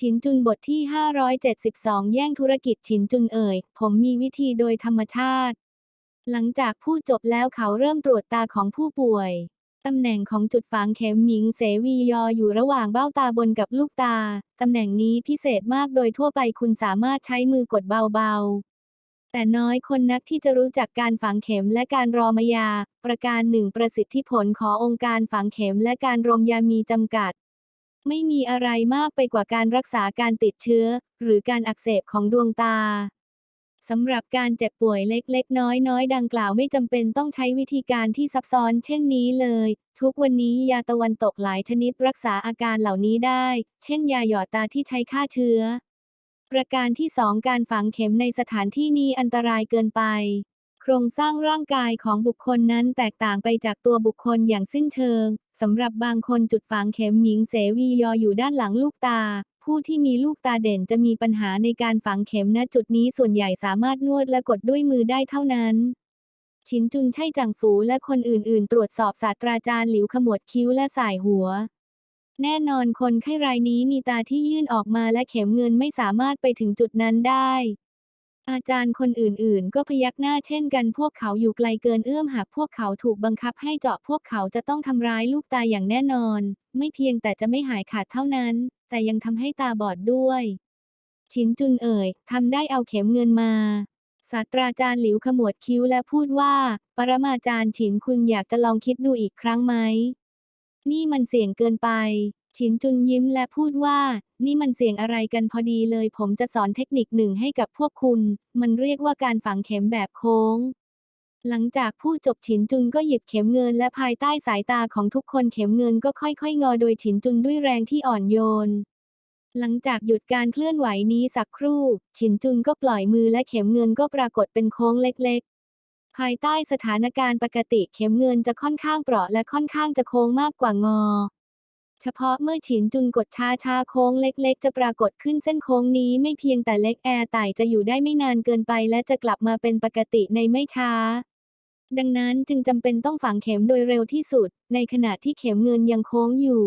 ฉินจุนบทที่ 572 แย่งธุรกิจฉินจุนเอ่ย ผมมีวิธีโดยธรรมชาติ หลังจากพูดจบแล้วเขาเริ่มตรวจตาของผู้ป่วย ตำแหน่งของจุดฝังเข็มหมิงเสวียออยู่ระหว่างเบ้าตาบนกับลูกตา ตำแหน่งนี้พิเศษมากโดยทั่วไปคุณสามารถใช้มือกดเบาๆ แต่น้อยคนนักที่จะรู้จักการฝังเข็มและการรอมายา ประการหนึ่งประสิทธิผลขององค์การฝังเข็มและการรมยามีจำกัด ไม่มีอะไรมากไปกว่าการรักษาการติดเชื้อ หรือการอักเสบของดวงตาสำหรับการเจ็บป่วยเล็กๆ น้อยๆ ดังกล่าวไม่จำเป็นต้องใช้วิธีการที่ซับซ้อนเช่นนี้เลย ทุกวันนี้ยาตะวันตกหลายชนิดรักษาอาการเหล่านี้ได้ เช่นยาหยอดตาที่ใช้ฆ่าเชื้อ ประการที่ 2 การฝังเข็มในสถานที่นี้อันตรายเกินไป โครงสร้างร่างกายของบุคคลนั้นแตกต่างไปจากตัวบุคคลอย่างสิ้นเชิง สำหรับบางคนจุดฝังเข็มหมิงเสวียออยู่ด้านหลังลูกตา ผู้ที่มีลูกตาเด่นจะมีปัญหาในการฝังเข็มณจุดนี้ส่วนใหญ่สามารถนวดและกดด้วยมือได้เท่านั้นชินจุนใช่จังฝูและคนอื่นๆ ตรวจสอบศาสตราจารย์หลิวขมวดคิ้วและสายหัว แน่นอนคนไข้รายนี้มีตาที่ยื่นออกมาและเข็มเงินไม่สามารถไปถึงจุดนั้นได้ อาจารย์คนอื่นๆ ก็พยักหน้าเช่นกัน พวกเขาอยู่ไกลเกินเอื้อมหากพวกเขาถูกบังคับให้เจาะพวกเขาจะต้องทำร้ายลูกตาอย่างแน่นอน ไม่เพียงแต่จะไม่หายขาดเท่านั้น แต่ยังทำให้ตาบอดด้วยชินจุนเอ่ยทำได้เอาเข็มเงินมาศาสตราจารย์หลิวขมวดคิ้วและพูดว่า ปรมาจารย์ฉินคุณอยากจะลองคิดดูอีกครั้งไหม นี่มันเสี่ยงเกินไป ฉินจุนยิ้มและพูดว่า นี่มันเสี่ยงอะไรกันพอดีเลยผมจะสอนเทคนิคหนึ่งให้กับพวกคุณ มันเรียกว่าการฝังเข็มแบบโค้ง หลังจากพูดจบฉินจุนก็หยิบเข็มเงินและภายใต้สายตาของทุกคนเข็มเงินก็ค่อยๆ งอโดยฉินจุนด้วยแรงที่อ่อนโยน หลังจากหยุดการเคลื่อนไหวนี้สักครู่ ฉินจุนก็ปล่อยมือและเข็มเงินก็ปรากฏเป็นโค้งเล็กๆ ภายใต้สถานการณ์ปกติเข็มเงินจะค่อนข้างเปราะและค่อนข้างจะโค้งมากกว่างอ เฉพาะเมื่อฉินจุนกดช้าช้าโค้งเล็ก ๆ จะปรากฏขึ้นเส้นโค้งนี้ไม่เพียงแต่เล็กแอร์ไต่จะอยู่ได้ไม่นานเกินไปและจะกลับมาเป็นปกติในไม่ช้า ดังนั้นจึงจำเป็นต้องฝังเข็มโดยเร็วที่สุด ในขณะที่เข็มเงินยังโค้งอยู่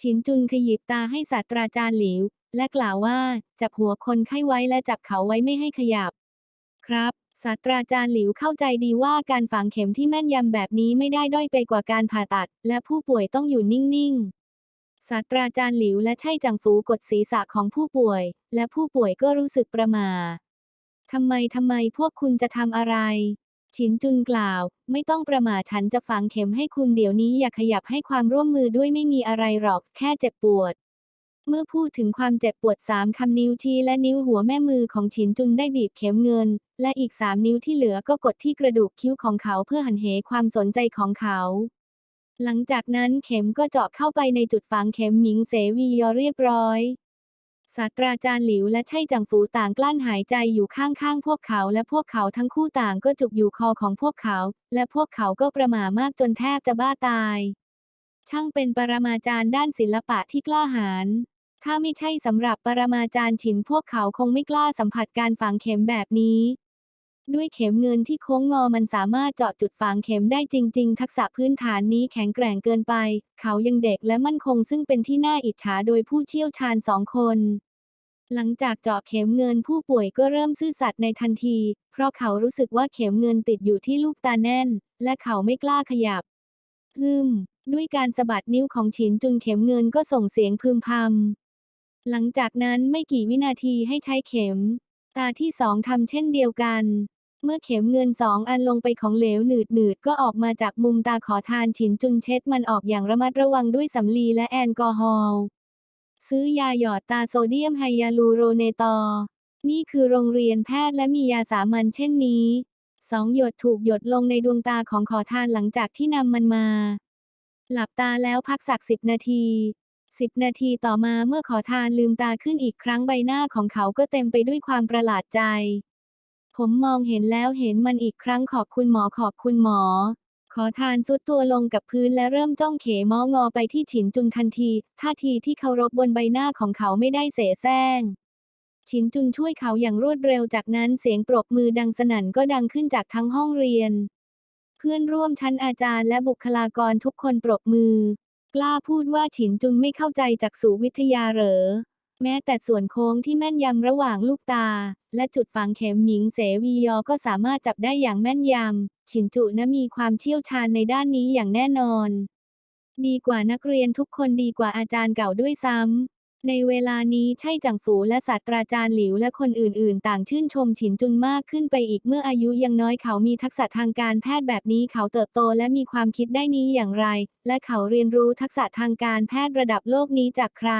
ฉินจุนขยิบตาให้ศาสตราจารย์หลิว และกล่าวว่า จับหัวคนไข้ไว้และจับเขาไว้ไม่ให้ขยับ ครับ ศาสตราจารย์หลิวเข้าใจดีว่าการฝังเข็มที่แม่นยำแบบนี้ไม่ได้ด้อยไปกว่าการผ่าตัด และผู้ป่วยต้องอยู่นิ่งๆ ศาสตราจารย์หลิวและใช่จังฟูกดศีรษะของผู้ป่วย และผู้ป่วยก็รู้สึกประหม่าทำไมทำไมพวกคุณจะทำอะไร ฉินจุนกล่าว ไม่ต้องประหม่าฉันจะฝังเข็มให้คุณเดี๋ยวนี้อย่าขยับให้ความร่วมมือด้วยไม่มีอะไรหรอก แค่เจ็บปวด เมื่อพูดถึงความเจ็บปวดสามคำนิ้วชี้และนิ้วหัวแม่มือของฉินจุนได้บีบเข็มเงิน และอีกสามนิ้วที่เหลือก็กดที่กระดูกคิ้วของเขาเพื่อหันเหความสนใจของเขา หลังจากนั้นเข็มก็เจาะเข้าไปในจุดฝังเข็มหมิงเสวียอเรียบร้อยศาสตราจารย์หลิวและไช่จังฟูต่างกลั้นหายใจอยู่ข้างๆพวกเขาและพวกเขาทั้งคู่ต่างก็จุกอยู่คอของพวกเขา และพวกเขาก็ประหม่ามากจนแทบจะบ้าตาย ช่างเป็นปรมาจารย์ด้านศิลปะที่กล้าหาญ ถ้าไม่ใช่สำหรับปรมาจารย์ฉินพวกเขาคงไม่กล้าสัมผัสการฝังเข็มแบบนี้ ด้วยเข็มเงินที่โค้งงอมันสามารถเจาะจุดฝังเข็มได้จริง ๆ ทักษะพื้นฐานนี้แข็งแกร่งเกินไป เขายังเด็กและมั่นคงซึ่งเป็นที่น่าอิจฉาโดยผู้เชี่ยวชาญสองคน หลังจากเจาะเข็มเงินผู้ป่วยก็เริ่มซื่อสัตย์ในทันที เพราะเขารู้สึกว่าเข็มเงินติดอยู่ที่ลูกตาแน่น และเขาไม่กล้าขยับพึมด้วยการสะบัดนิ้วของฉินจุนเข็มเงินก็ส่งเสียงพึมพำ หลังจากนั้นไม่กี่วินาทีให้ใช้เข็ม ตาที่สองทำเช่นเดียวกัน เมื่อเข็มเงินสองอันลงไปของเหลวหนืดหนืดก็ออกมาจากมุมตาขอทานฉินจุนเช็ดมันออกอย่างระมัดระวังด้วยสำลีและแอลกอฮอล์ซื้อยาหยอดตาโซเดียมไฮยาลูโรเนตอ นี่คือโรงเรียนแพทย์และมียาสามัญเช่นนี้ สองหยดถูกหยดลงในดวงตาของขอทานหลังจากที่นำมันมา หลับตาแล้วพักสักสิบนาที สิบนาทีต่อมาเมื่อขอทานลืมตาขึ้นอีกครั้งใบหน้าของเขาก็เต็มไปด้วยความประหลาดใจ ผมมองเห็นแล้วเห็นมันอีกครั้งขอบคุณหมอขอบคุณหมอ ขอทานซุดตัวลงกับพื้นและเริ่มจ้องเขมองอไปที่ฉินจุนทันที ท่าทีที่เคารพบนใบหน้าของเขาไม่ได้เสแสร้งฉินจุนช่วยเขาอย่างรวดเร็วจากนั้นเสียงปรบมือดังสนั่นก็ดังขึ้นจากทั้งห้องเรียน เพื่อนร่วมชั้นอาจารย์และบุคลากรทุกคนปรบมือ กล้าพูดว่าฉินจุนไม่เข้าใจจากสูวิทยาเหรอ แม้แต่ส่วนโค้งที่แม่นยำระหว่างลูกตา และจุดฝังเข็มหมิงเสวียอก็สามารถจับได้อย่างแม่นยำ ฉินจุนะมีความเชี่ยวชาญในด้านนี้อย่างแน่นอน ดีกว่านักเรียนทุกคนดีกว่าอาจารย์เก่าด้วยซ้ำ ในเวลานี้ใช่จังฝูและศาสตราจารย์หลิวและคนอื่นๆ ต่างชื่นชมฉินจุนมากขึ้นไปอีกเมื่ออายุยังน้อยเขามีทักษะทางการแพทย์แบบนี้เขาเติบโตและมีความคิดได้นี้อย่างไร และเขาเรียนรู้ทักษะทางการแพทย์ระดับโลกนี้จากใคร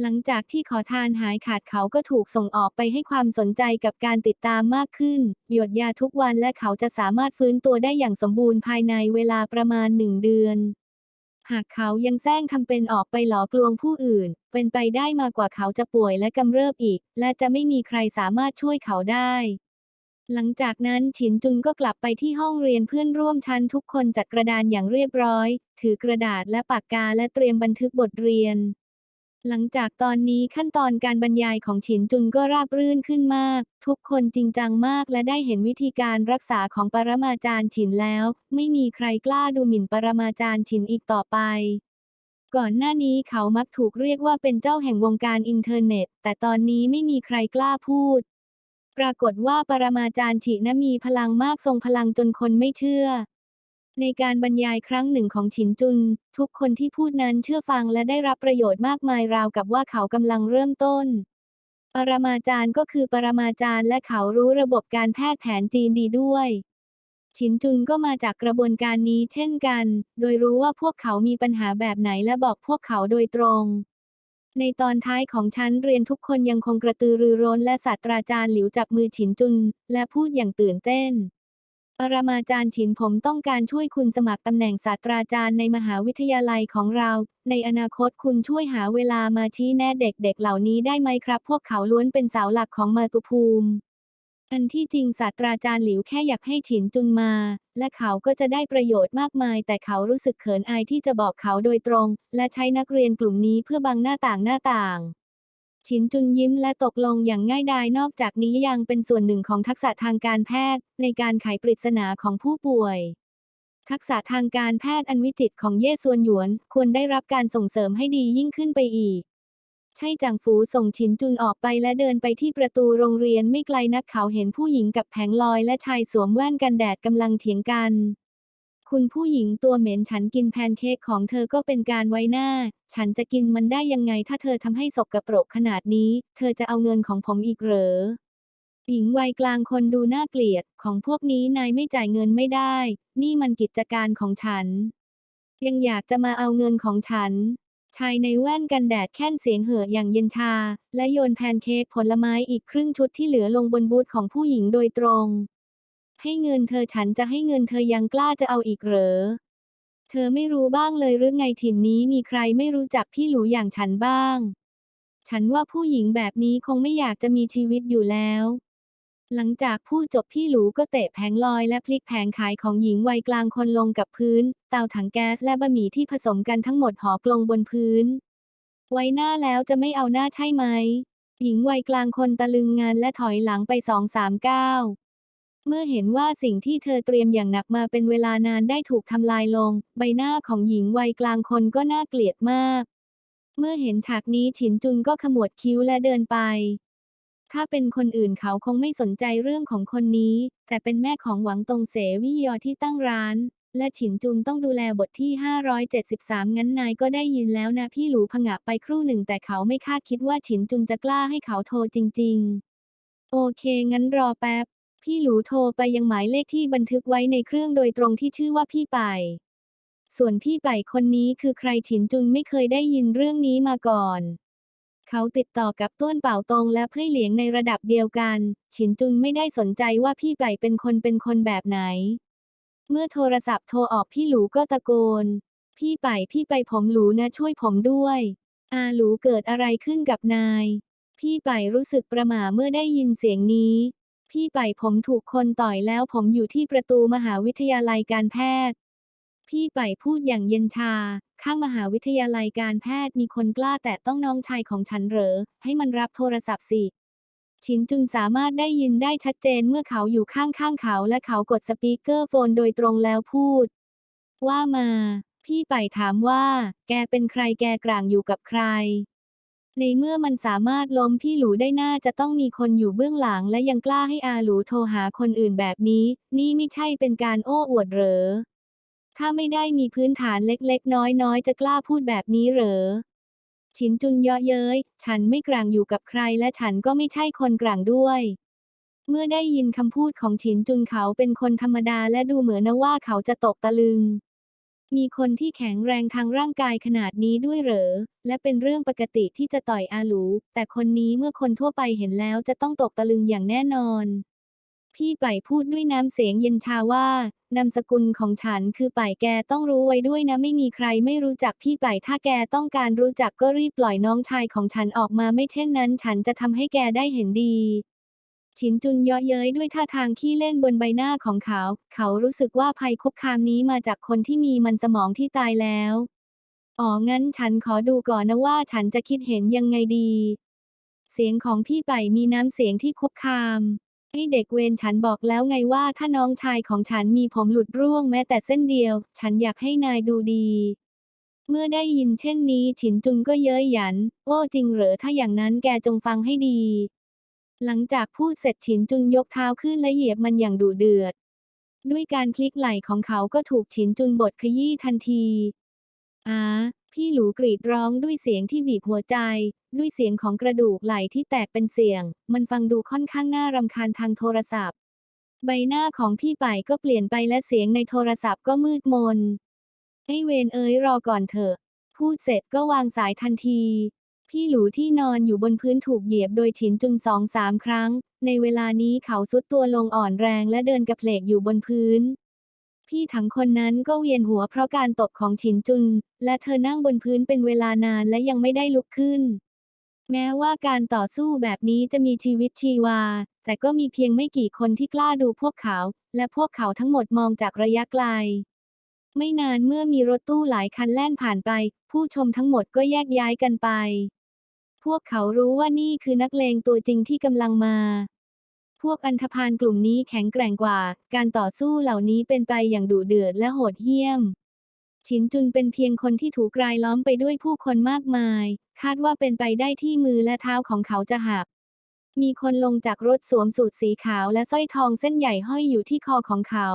หลังจากที่ขอทานหายขาดเขาก็ถูกส่งออกไปให้ความสนใจกับการติดตามมากขึ้น หยดยาทุกวันและเขาจะสามารถฟื้นตัวได้อย่างสมบูรณ์ภายในเวลาประมาณหนึ่งเดือน หากเขายังแซงทำเป็นออกไปหลอกลวงผู้อื่น เป็นไปได้มากกว่าเขาจะป่วยและกำเริบอีก และจะไม่มีใครสามารถช่วยเขาได้ หลังจากนั้นฉินจุนก็กลับไปที่ห้องเรียนเพื่อนร่วมชั้นทุกคนจัดกระดานอย่างเรียบร้อย ถือกระดาษและปากกาและเตรียมบันทึกบทเรียน หลังจากตอนนี้ขั้นตอนการบรรยายของฉินจุนก็ราบรื่นขึ้นมาก ทุกคนจริงจังมากและได้เห็นวิธีการรักษาของปรมาจารย์ฉินแล้ว ไม่มีใครกล้าดูหมิ่นปรมาจารย์ฉินอีกต่อไป ก่อนหน้านี้เขามักถูกเรียกว่าเป็นเจ้าแห่งวงการอินเทอร์เน็ต แต่ตอนนี้ไม่มีใครกล้าพูด ปรากฏว่าปรมาจารย์ฉินมีพลังมากทรงพลังจนคนไม่เชื่อ ในการบรรยายครั้งหนึ่งของฉินจุน ทุกคนที่พูดนั้นเชื่อฟังและได้รับประโยชน์มากมายราวกับว่าเขากำลังเริ่มต้น ปรมาจารย์ก็คือปรมาจารย์และเขารู้ระบบการแพทย์แผนจีนดีด้วย ฉินจุนก็มาจากกระบวนการนี้เช่นกัน โดยรู้ว่าพวกเขามีปัญหาแบบไหนและบอกพวกเขาโดยตรง ในตอนท้ายของชั้นเรียนทุกคนยังคงกระตือรือร้นและศาสตราจารย์หลิวจับมือฉินจุน และพูดอย่างตื่นเต้น รมาจารย์ฉินผมต้องการช่วยคุณสมัครตำแหน่งศาสตราจารย์ในมหาวิทยาลัยของเรา ในอนาคตคุณช่วยหาเวลามาชี้แนะเด็กๆเหล่านี้ได้ไหมครับ พวกเขาล้วนเป็นเสาหลักของมาตุภูมิ อันที่จริงศาสตราจารย์หลิวแค่อยากให้ฉินจุนมา และเขาก็จะได้ประโยชน์มากมาย แต่เขารู้สึกเขินอายที่จะบอกเขาโดยตรง และใช้นักเรียนกลุ่มนี้เพื่อบังหน้าต่างหน้าต่าง ฉินจุนยิ้มและตกลงอย่างง่ายดายนอกจากนี้ยังเป็นส่วนหนึ่งของทักษะทางการแพทย์ ในการไขปริศนาของผู้ป่วย ทักษะทางการแพทย์อันวิจิตของเย่ซวนหยวน ควรได้รับการส่งเสริมให้ดียิ่งขึ้นไปอีก ใช่จังฟูส่งฉินจุนออกไปและเดินไปที่ประตูโรงเรียนไม่ไกลนักเขาเห็นผู้หญิงกับแผงลอยและชายสวมแว่นกันแดดกำลังเถียงกัน คุณผู้หญิงตัวเหม็นฉันกินแพนเค้กของเธอก็เป็นการไว้หน้า ฉันจะกินมันได้ยังไงถ้าเธอทำให้สกปรกขนาดนี้ เธอจะเอาเงินของผมอีกเหรอหญิงวัยกลางคนดูน่าเกลียด ของพวกนี้นายไม่จ่ายเงินไม่ได้ นี่มันกิจการของฉัน ยังอยากจะมาเอาเงินของฉัน ชายในแว่นกันแดดแค่นเสียงเห่ออย่างเย็นชา และโยนแพนเค้กผลไม้อีกครึ่งชุดที่เหลือลงบนบูธของผู้หญิงโดยตรง ให้เงินเธอฉันจะให้เงินเธอยังกล้าจะเอาอีกเหรอ เธอไม่รู้บ้างเลยหรือไงถิ่นนี้มีใครไม่รู้จักพี่หลูอย่างฉันบ้าง ฉันว่าผู้หญิงแบบนี้คงไม่อยากจะมีชีวิตอยู่แล้ว หลังจากพูดจบพี่หลูก็เตะแผงลอยและพลิกแผงขายของหญิงวัยกลางคนลงกับพื้น เตาถังแก๊สและบะหมี่ที่ผสมกันทั้งหมดห่อกลงบนพื้น ไว้หน้าแล้วจะไม่เอาหน้าใช่ไหม หญิงวัยกลางคนตะลึงงานและถอยหลังไปสองสามก้าว เมื่อเห็นว่าสิ่งที่เธอเตรียมอย่างหนักมาเป็นเวลานานได้ถูกทำลายลง ใบหน้าของหญิงวัยกลางคนก็น่าเกลียดมาก เมื่อเห็นฉากนี้ฉินจุนก็ขมวดคิ้วและเดินไป ถ้าเป็นคนอื่นเขาคงไม่สนใจเรื่องของคนนี้ แต่เป็นแม่ของหวังตงเสวิยอที่ตั้งร้าน และฉินจุนต้องดูแลบทที่ 573 งั้นนายก็ได้ยินแล้วนะพี่หลูผงะไปครู่หนึ่งแต่เขาไม่คาดคิดว่าฉินจุนจะกล้าให้เขาโทรจริง ๆ โอเคงั้นรอแป๊บ พี่หลูโทรไปยังหมายเลขที่บันทึกไว้ในเครื่องโดยตรงที่ชื่อว่าพี่ไป ส่วนพี่ไปคนนี้คือใครฉินจุนไม่เคยได้ยินเรื่องนี้มาก่อน เขาติดต่อกับต้วนเป่าตงและเพื่อเหลียงในระดับเดียวกัน ฉินจุนไม่ได้สนใจว่าพี่ไปเป็นคนเป็นคนแบบไหน เมื่อโทรศัพท์โทรออกพี่หลูก็ตะโกน พี่ไปพี่ไปผมหลูนะช่วยผมด้วย อาหลูเกิดอะไรขึ้นกับนาย พี่ไปรู้สึกประหม่าเมื่อได้ยินเสียงนี้ พี่ไปผมถูกคนต่อยแล้วผมอยู่ที่ประตูมหาวิทยาลัยการแพทย์ พี่ไปพูดอย่างเย็นชา ข้างมหาวิทยาลัยการแพทย์มีคนกล้าแต่ต้องน้องชายของฉันเหรอ ให้มันรับโทรศัพท์สิชินจุนสามารถได้ยินได้ชัดเจนเมื่อเขาอยู่ข้างๆเขาและเขากดสปีกเกอร์โฟนโดยตรงแล้วพูด ว่ามา พี่ไปถามว่า แกเป็นใครแกกลางอยู่กับใคร ในเมื่อมันสามารถล้มพี่หลูได้น่าจะต้องมีคนอยู่เบื้องหลังและยังกล้าให้อาหลูโทรหาคนอื่นแบบนี้ นี่ไม่ใช่เป็นการโอ้อวดเหรอ ถ้าไม่ได้มีพื้นฐานเล็กๆ น้อยๆ จะกล้าพูดแบบนี้เหรอ ฉินจุนเยาะเย้ย ฉันไม่กลางอยู่กับใครและฉันก็ไม่ใช่คนกลางด้วย เมื่อได้ยินคำพูดของฉินจุนเขาเป็นคนธรรมดาและดูเหมือนนะว่าเขาจะตกตะลึง มีคนที่แข็งแรงทางร่างกายขนาดนี้ด้วยเหรอ และเป็นเรื่องปกติที่จะต่อยอาหลู แต่คนนี้เมื่อคนทั่วไปเห็นแล้วจะต้องตกตะลึงอย่างแน่นอน พี่ไปพูดด้วยน้ำเสียงเย็นชาว่านามสกุลของฉันคือไปแกต้องรู้ไว้ด้วยนะไม่มีใครไม่รู้จักพี่ไปถ้าแกต้องการรู้จักก็รีบปล่อยน้องชายของฉันออกมาไม่เช่นนั้น ฉันจะทำให้แกได้เห็นดี ฉินจุนเยาะเย้ยด้วยท่าทางขี้เล่นบนใบหน้าของเขา เขารู้สึกว่าภัยคุกคามนี้มาจากคนที่มีมันสมองที่ตายแล้ว อ๋อ งั้นฉันขอดูก่อนนะว่าฉันจะคิดเห็นยังไงดี เสียงของพี่ไปมีน้ำเสียงที่คุกคามไอ้เด็กเวรฉันบอกแล้วไงว่าถ้าน้องชายของฉันมีผมหลุดร่วงแม้แต่เส้นเดียว ฉันอยากให้นายดูดี เมื่อได้ยินเช่นนี้ฉินจุนก็เย้ยหยัน โอ้จริงเหรอถ้าอย่างนั้นแกจงฟังให้ดี หลังจากพูดเสร็จฉินจุนยกเท้าขึ้นและเหยียบมันอย่างดุเดือด ด้วยการคลิกไหล่ของเขาก็ถูกฉินจุนบดขยี้ทันทีอ้าพี่หลูกรีดร้องด้วยเสียงที่บีบหัวใจ ด้วยเสียงของกระดูกไหล่ที่แตกเป็นเสียง มันฟังดูค่อนข้างน่ารำคาญทางโทรศัพท์ ใบหน้าของพี่ไปก็เปลี่ยนไปและเสียงในโทรศัพท์ก็มืดมนไอ้เวนเอ้ยรอก่อนเถอะ พูดเสร็จก็วางสายทันที พี่หลูที่นอนอยู่บนพื้นถูกเหยียบโดยฉินจุนสองสามครั้ง ในเวลานี้เขาซุดตัวลงอ่อนแรงและเดินกระเพลกอยู่บนพื้น พี่ทั้งคนนั้นก็เวียนหัวเพราะการตบของฉินจุน และเธอนั่งบนพื้นเป็นเวลานานและยังไม่ได้ลุกขึ้น แม้ว่าการต่อสู้แบบนี้จะมีชีวิตชีวา แต่ก็มีเพียงไม่กี่คนที่กล้าดูพวกเขา และพวกเขาทั้งหมดมองจากระยะไกลไม่นานเมื่อมีรถตู้หลายคันแล่นผ่านไป ผู้ชมทั้งหมดก็แยกย้ายกันไป พวกเขารู้ว่านี่คือนักเลงตัวจริงที่กำลังมา พวกอันธพาลกลุ่มนี้แข็งแกร่งกว่า การต่อสู้เหล่านี้เป็นไปอย่างดุเดือดและโหดเหี้ยมฉินจุนเป็นเพียงคนที่ถูกรายล้อมไปด้วยผู้คนมากมาย คาดว่าเป็นไปได้ที่มือและเท้าของเขาจะหัก มีคนลงจากรถสวมสูทสีขาวและสร้อยทองเส้นใหญ่ห้อยอยู่ที่คอของเขา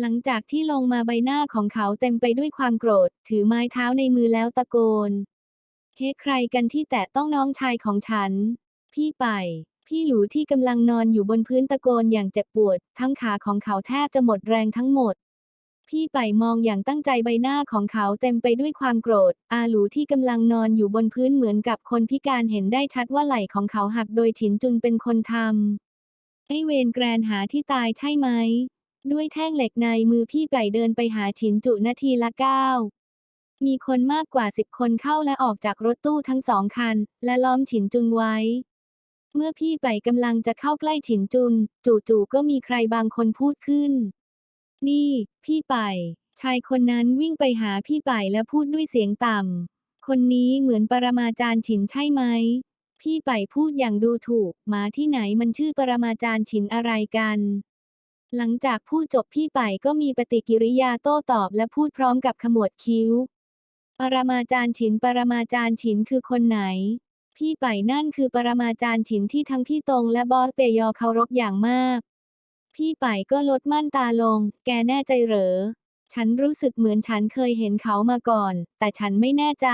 หลังจากที่ลงมาใบหน้าของเขาเต็มไปด้วยความโกรธ ถือไม้เท้าในมือแล้วตะโกน เฮ้ใครกันที่แตะต้องน้องชายของฉัน พี่ไป พี่หลูที่กำลังนอนอยู่บนพื้นตะโกนอย่างเจ็บปวด ทั้งขาของเขาแทบจะหมดแรงทั้งหมด พี่ไปมองอย่างตั้งใจใบหน้าของเขาเต็มไปด้วยความโกรธ อาหลูที่กำลังนอนอยู่บนพื้นเหมือนกับคนพิการเห็นได้ชัดว่าไหล่ของเขาหักโดยฉินจุนเป็นคนทำไอเวนแกรนหาที่ตายใช่ไหมด้วยแท่งเหล็กในมือพี่ไก่เดินไปหาฉินจุนาทีละก้าว มีคนมากกว่าสิบคนเข้าและออกจากรถตู้ทั้งสองคัน และล้อมฉินจุนไว้ เมื่อพี่ไปกำลังจะเข้าใกล้ฉินจุน จู่ๆก็มีใครบางคนพูดขึ้น นี่ พี่ไป ชายคนนั้นวิ่งไปหาพี่ไปและพูดด้วยเสียงต่ำ คนนี้เหมือนปรมาจารย์ฉินใช่ไหม พี่ไปพูดอย่างดูถูก หมาที่ไหนมันชื่อปรมาจารย์ฉินอะไรกันหลังจากพูดจบพี่ไปก็มีปฏิกิริยาโต้ตอบและพูดพร้อมกับขมวดคิ้ว ปรมาจารย์ฉิน ปรมาจารย์ฉินคือคนไหน พี่ไปนั่นคือปรมาจารย์ฉินที่ทั้งพี่ตรงและบอสเปยอเคารพอย่างมาก พี่ไปก็ลดม่านตาลง แกแน่ใจเหรอ ฉันรู้สึกเหมือนฉันเคยเห็นเขามาก่อน แต่ฉันไม่แน่ใจ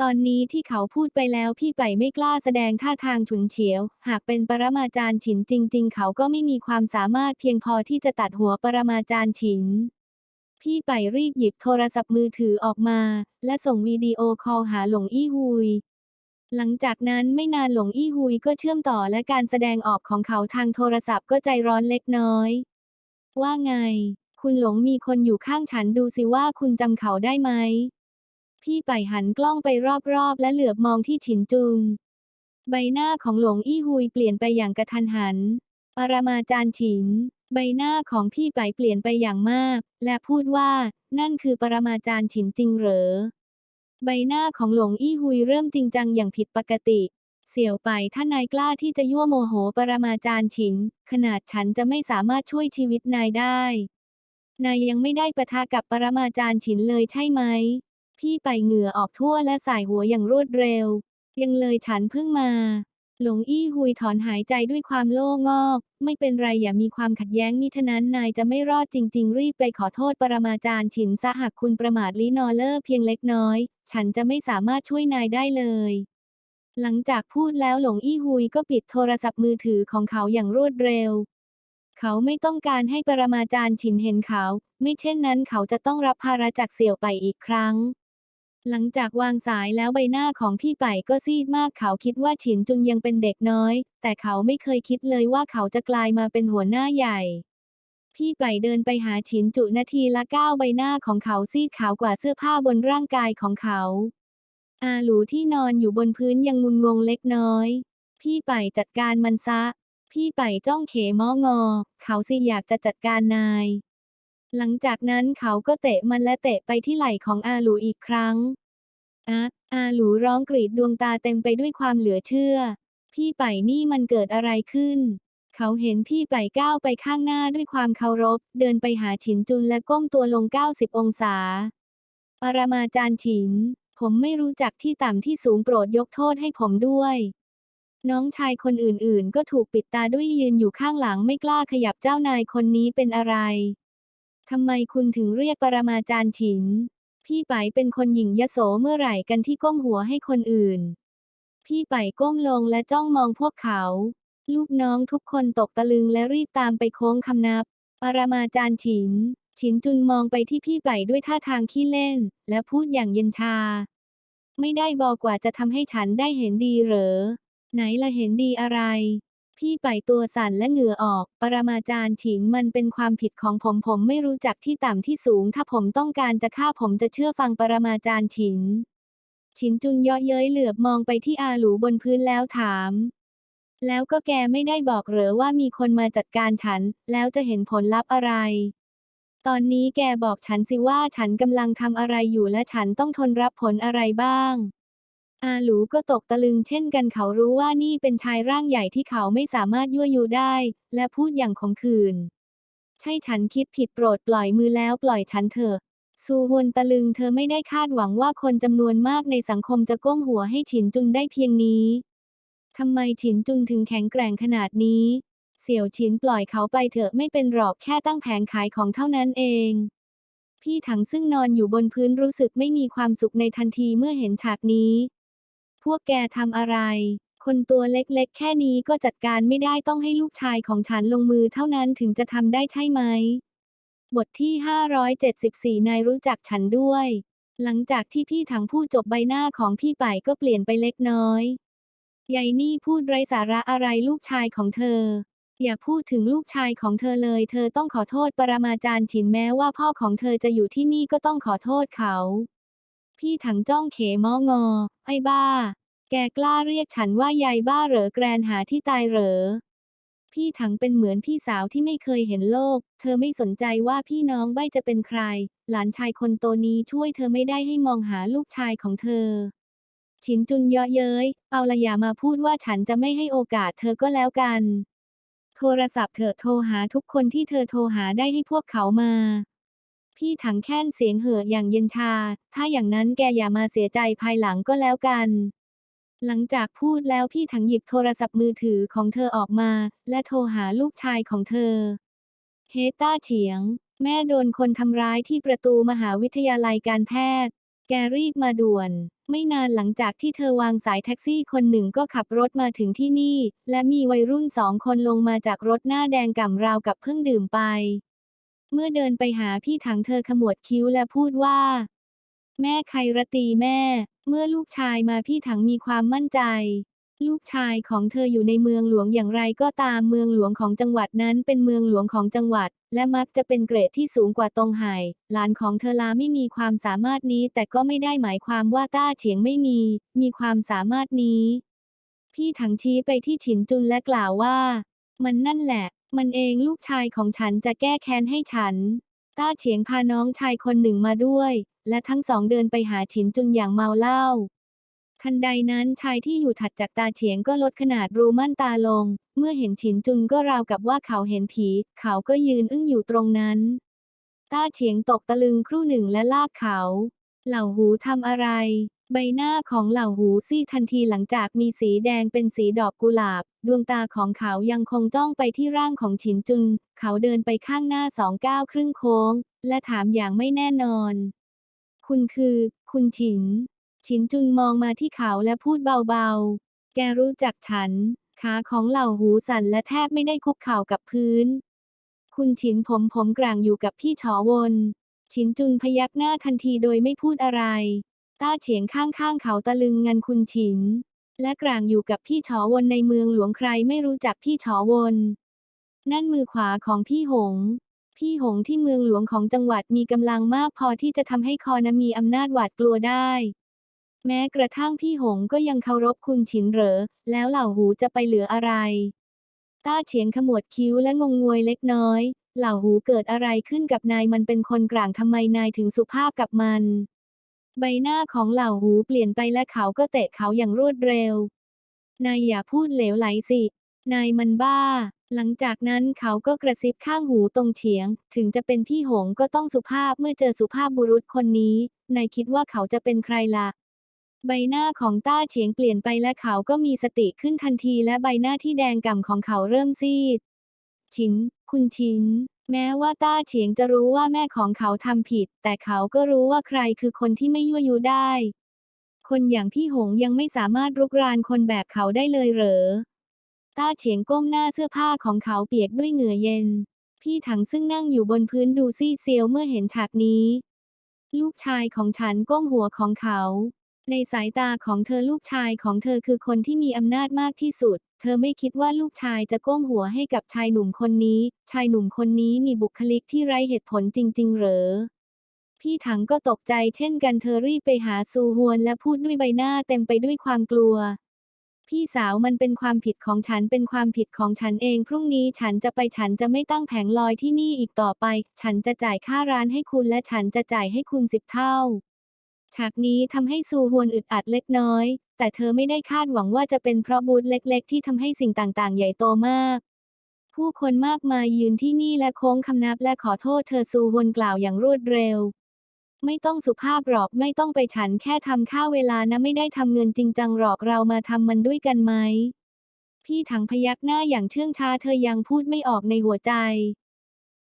ตอนนี้ที่เขาพูดไปแล้วพี่ไปไม่กล้าแสดงท่าทางฉุนเฉียว หากเป็นปรมาจารย์ฉินจริง ๆ เขาก็ไม่มีความสามารถเพียงพอที่จะตัดหัวปรมาจารย์ฉิน พี่ไปรีบหยิบโทรศัพท์มือถือออกมา และส่งวิดีโอคอลหาหลงอี้ฮุย หลังจากนั้นไม่นานหลงอี้ฮุยก็เชื่อมต่อและการแสดงออกของเขาทางโทรศัพท์ก็ใจร้อนเล็กน้อย ว่าไง คุณหลงมีคนอยู่ข้างฉันดูสิว่าคุณจำเขาได้ไหม พี่ไปหันกล้องไปรอบๆ และเหลือบมองที่ฉินจุง ใบหน้าของหลงอี้ฮุยเปลี่ยนไปอย่างกระทันหัน ปรมาจารย์ฉิน ใบหน้าของพี่ไปเปลี่ยนไปอย่างมาก และพูดว่า นั่นคือปรมาจารย์ฉินจริงเหรอ ใบหน้าของหลงอี้ฮุยเริ่มจริงจังอย่างผิดปกติ เสี่ยวไปถ้านายกล้าที่จะยั่วโมโหปรมาจารย์ฉิน ขนาดฉันจะไม่สามารถช่วยชีวิตนายได้ นายยังไม่ได้ประทะกับปรมาจารย์ฉินเลยใช่ไหม พี่ไปเหงื่อออกทั่วและสายหัวอย่างรวดเร็ว ยังเลยฉันเพิ่งมา หลงอี้ฮุยถอนหายใจด้วยความโล่งอก ไม่เป็นไรอย่ามีความขัดแย้งมิฉะนั้นนายจะไม่รอดจริง ๆ รีบไปขอโทษปรมาจารย์ฉินซะหากคุณประมาทลินอเลอร์เพียงเล็กน้อย ฉันจะไม่สามารถช่วยนายได้เลย หลังจากพูดแล้วหลงอี้ฮุยก็ปิดโทรศัพท์มือถือของเขาอย่างรวดเร็ว เขาไม่ต้องการให้ปรมาจารย์ฉินเห็นเขา ไม่เช่นนั้นเขาจะต้องรับภาระจากเสี่ยวไปอีกครั้ง หลังจากวางสายแล้วใบหน้าของพี่ไปก็ซีดมากเขาคิดว่าฉินจุนยังเป็นเด็กน้อย แต่เขาไม่เคยคิดเลยว่าเขาจะกลายมาเป็นหัวหน้าใหญ่ พี่ไปเดินไปหาฉินจุนาทีละก้าวใบหน้าของเขาซีดขาวกว่าเสื้อผ้าบนร่างกายของเขา อาหลูที่นอนอยู่บนพื้นยังงุนงงเล็กน้อย พี่ไปจัดการมันซะ พี่ไปจ้องเขมองอ เขาสิอยากจะจัดการนาย หลังจากนั้นเขาก็เตะมันและเตะไปที่ไหล่ของอาหลูอีกครั้งอะอาหลูร้องกรีดดวงตาเต็มไปด้วยความเหลือเชื่อ พี่ไปนี่มันเกิดอะไรขึ้น เขาเห็นพี่ไปก้าวไปข้างหน้าด้วยความเคารพ เดินไปหาฉินจุนและก้มตัวลง 90 องศา ปรมาจารย์ฉิน ผมไม่รู้จักที่ต่ำที่สูงโปรดยกโทษให้ผมด้วย น้องชายคนอื่นๆ ก็ถูกปิดตาด้วยยืนอยู่ข้างหลังไม่กล้าขยับเจ้านายคนนี้เป็นอะไร ทำไมคุณถึงเรียกปรมาจารย์ฉิน พี่ไปเป็นคนหญิงยโสเมื่อไหร่กันที่ก้มหัวให้คนอื่น พี่ไปก้มลงและจ้องมองพวกเขา ลูกน้องทุกคนตกตะลึงและรีบตามไปโค้งคำนับ ปรมาจารย์ฉิน ฉินจุนมองไปที่พี่ไปด้วยท่าทางขี้เล่น และพูดอย่างเย็นชา ไม่ได้บอกว่าจะทำให้ฉันได้เห็นดีเหรอ ไหนละเห็นดีอะไร พี่ไปตัวสั่นและเหงื่อออก ปรมาจารย์ฉินมันเป็นความผิดของผมผมไม่รู้จักที่ต่ำที่สูง ถ้าผมต้องการจะฆ่าผมจะเชื่อฟังปรมาจารย์ฉินฉินจุนเยาะเย้ยเหลือบมองไปที่อาหลูบนพื้นแล้วถาม แล้วก็แกไม่ได้บอกเหรอว่ามีคนมาจัดการฉัน แล้วจะเห็นผลลัพธ์อะไร ตอนนี้แกบอกฉันสิว่าฉันกำลังทำอะไรอยู่และฉันต้องทนรับผลอะไรบ้าง อาหลูก็ตกตะลึงเช่นกันเขารู้ว่านี่เป็นชายร่างใหญ่ที่เขาไม่สามารถยั่วยุได้ และพูดอย่างขมขื่นใช่ฉันคิดผิดโปรดปล่อยมือแล้วปล่อยฉันเถอะซูฮวนตะลึงเธอไม่ได้คาดหวังว่าคนจำนวนมากในสังคมจะก้มหัวให้ฉินจุนได้เพียงนี้ทำไมฉินจุนถึงแข็งแกร่งขนาดนี้ เสี่ยวฉินปล่อยเขาไปเถอะไม่เป็นหรอกแค่ตั้งแผงขายของเท่านั้นเอง พี่ถังซึ่งนอนอยู่บนพื้นรู้สึกไม่มีความสุขในทันทีเมื่อเห็นฉากนี้ พวกแกทำอะไร คนตัวเล็กๆ แค่นี้ก็จัดการไม่ได้ต้องให้ลูกชายของฉันลงมือเท่านั้นถึงจะทำได้ใช่ไหม บทที่ 574 นายรู้จักฉันด้วย หลังจากที่พี่ถังพูดจบใบหน้าของพี่ไปก็เปลี่ยนไปเล็กน้อยยายนี่พูดไรสาระอะไรลูกชายของเธอ อย่าพูดถึงลูกชายของเธอเลย เธอต้องขอโทษปรมาจารย์ฉินแม้ว่าพ่อของเธอจะอยู่ที่นี่ก็ต้องขอโทษเขา พี่ถังจ้องเขมองอ ไอ้บ้า แกกล้าเรียกฉันว่ายายบ้าเหรอแกรนหาที่ตายเหรอ พี่ถังเป็นเหมือนพี่สาวที่ไม่เคยเห็นโลก เธอไม่สนใจว่าพี่น้องใบจะเป็นใคร หลานชายคนโตนี้ช่วยเธอไม่ได้ให้มองหาลูกชายของเธอ ฉินจุนเยาะเย้ยเอาละอย่ามาพูดว่าฉันจะไม่ให้โอกาสเธอก็แล้วกัน โทรศัพท์เธอโทรหาทุกคนที่เธอโทรหาได้ให้พวกเขามา พี่ถังแค้นเสียงเห่ออย่างเย็นชา ถ้าอย่างนั้นแกอย่ามาเสียใจภายหลังก็แล้วกัน หลังจากพูดแล้วพี่ถังหยิบโทรศัพท์มือถือของเธอออกมา และโทรหาลูกชายของเธอ เฮต้าเฉียง แม่โดนคนทำร้ายที่ประตูมหาวิทยาลัยการแพทย์ แกรีบมาด่วน ไม่นานหลังจากที่เธอวางสายแท็กซี่คนหนึ่งก็ขับรถมาถึงที่นี่ และมีวัยรุ่นสองคนลงมาจากรถหน้าแดงก่ำราวกับเพิ่งดื่มไป เมื่อเดินไปหาพี่ถังเธอขมวดคิ้วและพูดว่า แม่ใครรตีแม่ เมื่อลูกชายมาพี่ถังมีความมั่นใจ ลูกชายของเธออยู่ในเมืองหลวงอย่างไรก็ตามเมืองหลวงของจังหวัดนั้นเป็นเมืองหลวงของจังหวัด และมักจะเป็นเกรดที่สูงกว่าตงไห่หลานของเธอลาไม่มีความสามารถนี้ แต่ก็ไม่ได้หมายความว่าต้าเฉียงไม่มี มีความสามารถนี้ พี่ถังชี้ไปที่ฉินจุนและกล่าวว่า มันนั่นแหละ มันเองลูกชายของฉันจะแก้แค้นให้ฉัน ต้าเฉียงพาน้องชายคนหนึ่งมาด้วย และทั้งสองเดินไปหาฉินจุนอย่างเมาเหล้า ทันใดนั้นชายที่อยู่ถัดจากตาเฉียงก็ลดขนาดรูม่านตาลง เมื่อเห็นฉินจุนก็ราวกับว่าเขาเห็นผี เขาก็ยืนอึ้งอยู่ตรงนั้น ต้าเฉียงตกตะลึงครู่หนึ่งและลากเขา เหล่าหูทำอะไรใบหน้าของเหล่าหูซีดทันทีหลังจากมีสีแดงเป็นสีดอกกุหลาบ ดวงตาของเขายังคงจ้องไปที่ร่างของฉินจุน เขาเดินไปข้างหน้าสองก้าวครึ่งโค้ง และถามอย่างไม่แน่นอน คุณคือ คุณฉิน ฉินจุนมองมาที่เขาและพูดเบาๆ แกรู้จักฉัน ขาของเหล่าหูสั่นและแทบไม่ได้คุกเข่ากับพื้น คุณฉินผมผมกลางอยู่กับพี่ฉอวน ฉินจุนพยักหน้าทันทีโดยไม่พูดอะไร ต้าเฉียงข้างๆเขาตะลึงงันคุณฉิน และกลางอยู่กับพี่ฉอวนในเมืองหลวงใครไม่รู้จักพี่ฉอวน นั่นมือขวาของพี่หง พี่หงที่เมืองหลวงของจังหวัดมีกำลังมากพอที่จะทำให้คอนมีอำนาจหวาดกลัวได้ แม้กระทั่งพี่หงก็ยังเคารพคุณฉินเหรอ แล้วเหล่าหูจะไปเหลืออะไรต้าเฉียงขมวดคิ้วและงงงวยเล็กน้อย เหล่าหูเกิดอะไรขึ้นกับนายมันเป็นคนกลางทำไมนายถึงสุภาพกับมัน ใบหน้าของเหล่าหูเปลี่ยนไปและเขาก็เตะเขาอย่างรวดเร็ว นายอย่าพูดเหลวไหลสิ นายมันบ้า หลังจากนั้นเขาก็กระซิบข้างหูตรงเฉียง ถึงจะเป็นพี่หงก็ต้องสุภาพเมื่อเจอสุภาพบุรุษคนนี้ นายคิดว่าเขาจะเป็นใครล่ะ ใบหน้าของต้าเฉียงเปลี่ยนไปและเขาก็มีสติขึ้นทันทีและใบหน้าที่แดงก่ำของเขาเริ่มซีด ชิน คุณชิน แม้ว่าต้าเฉียงจะรู้ว่าแม่ของเขาทำผิด แต่เขาก็รู้ว่าใครคือคนที่ไม่ยั่วยุได้ คนอย่างพี่หงยังไม่สามารถรุกรานคนแบบเขาได้เลยเหรอ ต้าเฉียงก้มหน้าเสื้อผ้าของเขาเปียกด้วยเหงื่อเย็น พี่ถังซึ่งนั่งอยู่บนพื้นดูซีดเซียวเมื่อเห็นฉากนี้ ลูกชายของฉันก้มหัวของเขา ในสายตาของเธอลูกชายของเธอคือคนที่มีอำนาจมากที่สุด เธอไม่คิดว่าลูกชายจะก้มหัวให้กับชายหนุ่มคนนี้ ชายหนุ่มคนนี้มีบุคลิกที่ไร้เหตุผลจริง ๆ เหรอ พี่ถังก็ตกใจเช่นกันเธอรีบไปหาซูฮวนและพูดด้วยใบหน้าเต็มไปด้วยความกลัว พี่สาวมันเป็นความผิดของฉันเป็นความผิดของฉันเองพรุ่งนี้ฉันจะไปฉันจะไม่ตั้งแผงลอยที่นี่อีกต่อไป ฉันจะจ่ายค่าร้านให้คุณและฉันจะจ่ายให้คุณสิบเท่า ฉากนี้ทำให้ซูฮวนอึดอัดเล็กน้อย แต่เธอไม่ได้คาดหวังว่าจะเป็นเพราะบูธเล็ก ๆ ที่ทำให้สิ่งต่างๆ ใหญ่โตมาก ผู้คนมากมายยืนที่นี่และโค้งคำนับและขอโทษเธอซูฮวนกล่าวอย่างรวดเร็ว ไม่ต้องสุภาพหรอกไม่ต้องไปฉันแค่ทำค่าเวลานะไม่ได้ทำเงินจริงจังหรอกเรามาทำมันด้วยกันไหม พี่ถังพยักหน้าอย่างเชื่องช้าเธอยังพูดไม่ออกในหัวใจ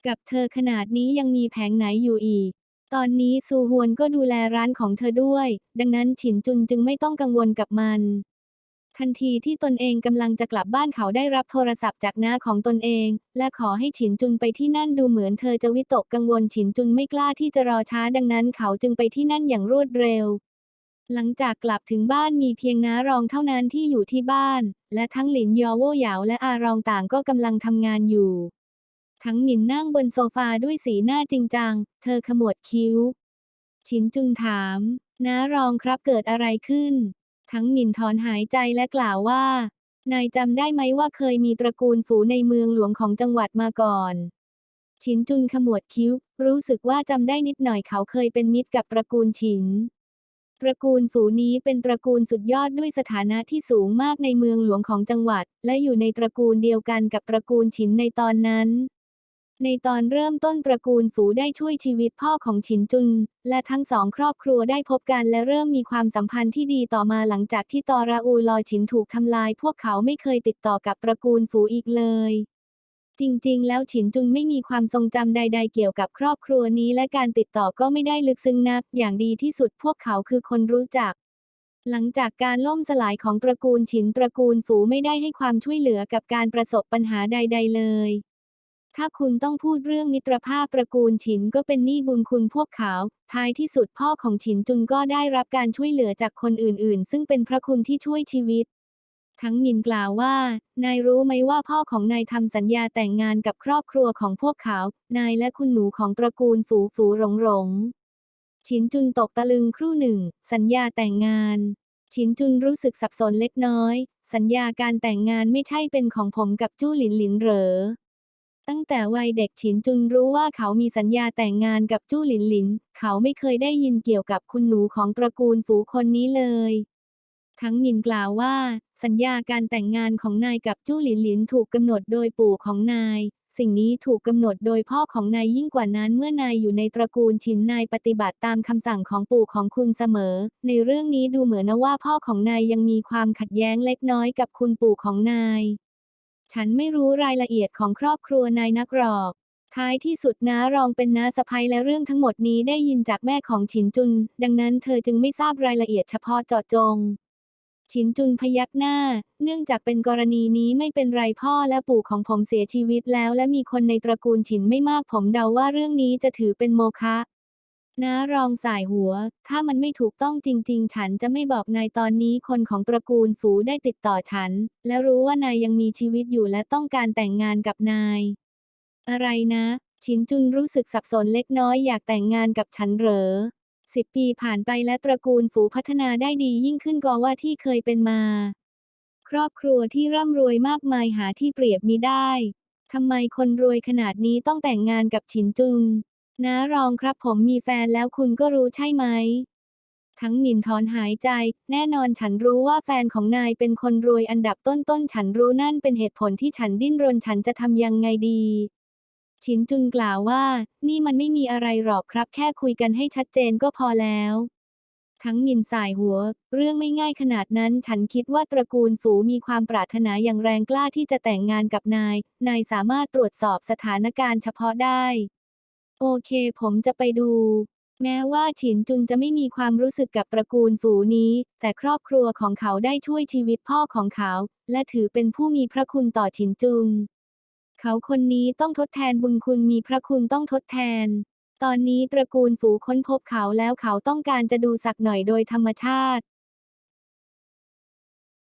กับเธอขนาดนี้ยังมีแผงไหนอยู่อีก ตอนนี้ซูฮวนก็ดูแลร้านของเธอด้วย ดังนั้นฉินจุนจึงไม่ต้องกังวลกับมัน ทันทีที่ตนเองกำลังจะกลับบ้านเขาได้รับโทรศัพท์จากน้าของตนเอง และขอให้ฉินจุนไปที่นั่นดูเหมือนเธอจะวิตกกังวลฉินจุนไม่กล้าที่จะรอช้าดังนั้นเขาจึงไปที่นั่นอย่างรวดเร็ว หลังจากกลับถึงบ้านมีเพียงน้ารองเท่านั้นที่อยู่ที่บ้าน และทั้งหลินยอโว่หยาและอารองต่างก็กำลังทำงานอยู่ ทั้งหมินนั่งบนโซฟาด้วยสีหน้าจริงจัง เธอขมวดคิ้วฉินจุนถามน้ารองครับเกิดอะไรขึ้น ทั้งหมินถอนหายใจและกล่าวว่า นายจำได้ไหมว่าเคยมีตระกูลฝูในเมืองหลวงของจังหวัดมาก่อนฉินจุนขมวดคิ้ว รู้สึกว่าจำได้นิดหน่อยเขาเคยเป็นมิตรกับตระกูลฉินตระกูลฝูนี้เป็นตระกูลสุดยอดด้วยสถานะที่สูงมากในเมืองหลวงของจังหวัด และอยู่ในตระกูลเดียวกันกับตระกูลฉินในตอนนั้น ในตอนเริ่มต้นตระกูลฝูได้ช่วยชีวิตพ่อของฉินจุน และทั้งสองครอบครัวได้พบกันและเริ่มมีความสัมพันธ์ที่ดีต่อมาหลังจากที่ตอราอูลอยฉินถูกทำลาย พวกเขาไม่เคยติดต่อกับตระกูลฝูอีกเลย จริงๆ แล้วฉินจุนไม่มีความทรงจำใด ๆ เกี่ยวกับครอบครัวนี้และการติดต่อก็ไม่ได้ลึกซึ้งนัก อย่างดีที่สุดพวกเขาคือคนรู้จักหลังจากการล่มสลายของตระกูลฉินตระกูลฝูไม่ได้ให้ความช่วยเหลือกับการประสบปัญหาใด ๆ เลย ถ้าคุณต้องพูดเรื่องมิตรภาพตระกูลฉินก็เป็นหนี้บุญคุณพวกเขา ท้ายที่สุดพ่อของฉินจุนก็ได้รับการช่วยเหลือจากคนอื่นๆ ซึ่งเป็นพระคุณที่ช่วยชีวิต ทั้งมินกล่าวว่า นายรู้ไหมว่าพ่อของนายทำสัญญาแต่งงานกับครอบครัวของพวกเขา นายและคุณหนูของตระกูลฝูฝูหลงหลงฉินจุนตกตะลึงครู่หนึ่ง สัญญาแต่งงาน ฉินจุนรู้สึกสับสนเล็กน้อย สัญญาการแต่งงานไม่ใช่เป็นของผมกับจู้หลินหลินเหรอ ตั้งแต่วัยเด็กฉินจุนรู้ว่าเขามีสัญญาแต่งงานกับจู้หลินหลิน เขาไม่เคยได้ยินเกี่ยวกับคุณหนูของตระกูลฝูคนนี้เลย ทั้งหมินกล่าวว่า สัญญาการแต่งงานของนายกับจู้หลินหลินถูกกำหนดโดยปู่ของนาย สิ่งนี้ถูกกำหนดโดยพ่อของนายยิ่งกว่านั้นเมื่อนายอยู่ในตระกูลฉินนายปฏิบัติตามคำสั่งของปู่ของคุณเสมอ ในเรื่องนี้ดูเหมือนนะว่าพ่อของนายยังมีความขัดแย้งเล็กน้อยกับคุณปู่ของนาย ฉันไม่รู้รายละเอียดของครอบครัวนายนักหรอก ท้ายที่สุดน้ารองเป็นน้าสะใภ้และเรื่องทั้งหมดนี้ได้ยินจากแม่ของฉินจุน ดังนั้นเธอจึงไม่ทราบรายละเอียดเฉพาะเจาะจง ฉินจุนพยักหน้า เนื่องจากเป็นกรณีนี้ไม่เป็นไรพ่อและปู่ของผมเสียชีวิตแล้ว และมีคนในตระกูลฉินไม่มากผมเดาว่าเรื่องนี้จะถือเป็นโมฆะ น้ารองสายหัว ถ้ามันไม่ถูกต้องจริง ๆ ฉันจะไม่บอกนายตอนนี้คนของตระกูลฝูได้ติดต่อฉัน และรู้ว่านายยังมีชีวิตอยู่และต้องการแต่งงานกับนาย อะไรนะ ชินจุนรู้สึกสับสนเล็กน้อยอยากแต่งงานกับฉันเหรอสิบปีผ่านไปและตระกูลฝูพัฒนาได้ดียิ่งขึ้นกว่าว่าที่เคยเป็นมา ครอบครัวที่ร่ำรวยมากมายหาที่เปรียบมิได้ทำไมคนรวยขนาดนี้ต้องแต่งงานกับฉินจุน น้ารองครับผมมีแฟนแล้วคุณก็รู้ใช่ไหม ทั้งหมินถอนหายใจ แน่นอนฉันรู้ว่าแฟนของนายเป็นคนรวยอันดับต้นๆ ฉันรู้นั่นเป็นเหตุผลที่ฉันดิ้นรนฉันจะทำยังไงดีชินจุนกล่าวว่า นี่มันไม่มีอะไรหรอกครับ แค่คุยกันให้ชัดเจนก็พอแล้ว ทั้งหมินสายหัว เรื่องไม่ง่ายขนาดนั้น ฉันคิดว่าตระกูลฝูมีความปรารถนาอย่างแรงกล้าที่จะแต่งงานกับนาย นายสามารถตรวจสอบสถานการณ์เฉพาะได้ โอเคผมจะไปดู แม้ว่าฉินจุนจะไม่มีความรู้สึกกับตระกูลฝูนี้ แต่ครอบครัวของเขาได้ช่วยชีวิตพ่อของเขา และถือเป็นผู้มีพระคุณต่อฉินจุน เขาคนนี้ต้องทดแทนบุญคุณมีพระคุณต้องทดแทน ตอนนี้ตระกูลฝูค้นพบเขาแล้วเขาต้องการจะดูสักหน่อยโดยธรรมชาติ